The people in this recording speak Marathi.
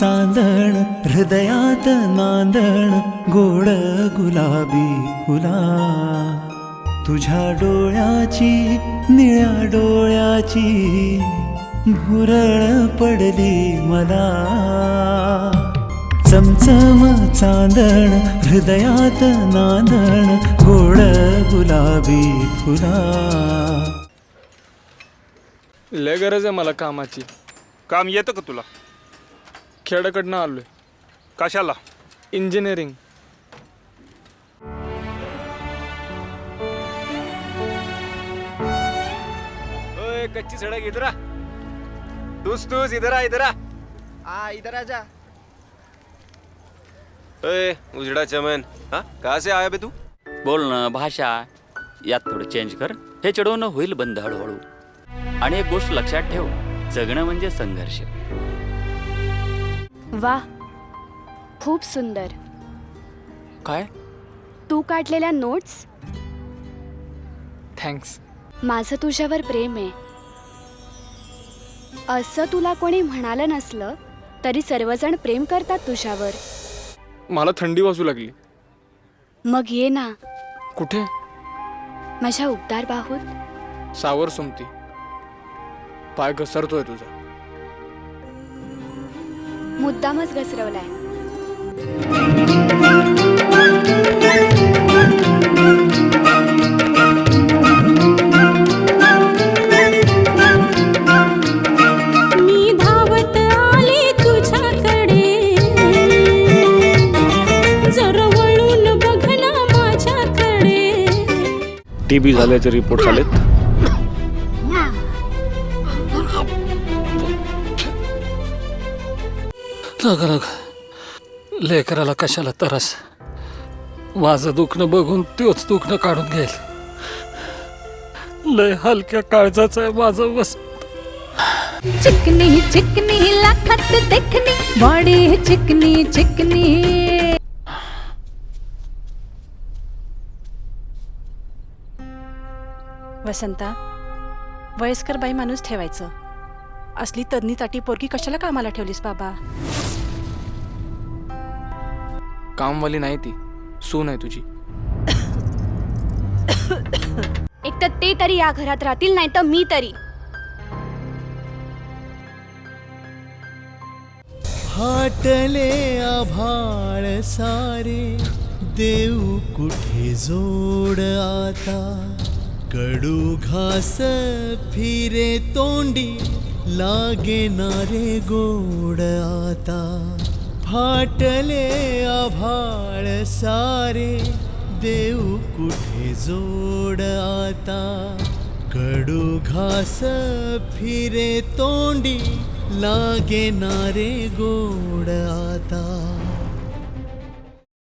चांदण हृदयात नांदण गोड गुलाबी फुला. तुझ्या डोळ्याची निळ्या डोळ्याची भुरळ पडली मला. चमचम चांदण हृदयात नांदण गोड गुलाबी फुला. लय गरज आहे मला कामाची. काम येतं का तुला? खेड्याकडनं आलोय. कशाला? इंजिनिअरिंग ओए कच्ची सड़क इधर आ तूच तूच इधर आ इधर आ आ इधर आजा ओए उजड़ा चमन. हाँ कहाँ से आया बे तू? बोलणं भाषा. यात थोडं चेंज कर. हे चढवणं होईल बंद हळूहळू. आणि एक गोष्ट लक्षात ठेव. जगणं म्हणजे संघर्ष. वा खूप सुंदर. काय? तू काढलेल्या नोट्स? थँक्स. माझं तुझ्यावर प्रेम आहे. असं तुला कोणी म्हणालं नसलं तरी सर्वजण प्रेम करतात तुझ्यावर. मला थंडी वाजू लागली. मग ये ना. कुठे? माझ्या उबदार बाहूत. सावर सुमती. पाय घसरतोय तुझा. ना माझ्याकडे. टी बी झाल्याचे रिपोर्ट आलेत. लग लग लेकराला कशाला तरस? माझं दुखणं बघून तोच दुखणं काढून घेईल. लय हलक्या काळजाचं आहे माझं वस चिकनी चिकनी लाखात देखणी. बॉडी चिकनी चिकनी. वसंता वयस्कर बाई माणूस ठेवायचं. असली तज्ञ ताटी पोरगी कशाला कामाला ठेवलीस बाबा? कामवाली नाही ती. सून आहे तुझी. एक तर ते तरी या घरात राहतील नाही तर मी तरी. फाटले आभाळ सारे देऊ कुठे जोड आता? कडू घास फिरे तोंडी लागे नारे गोड आता. फाटले आभाळ सारे. देऊ कुठे जोड आता? कडू घास फिरे तोंडी. लागे नारे गोड आता.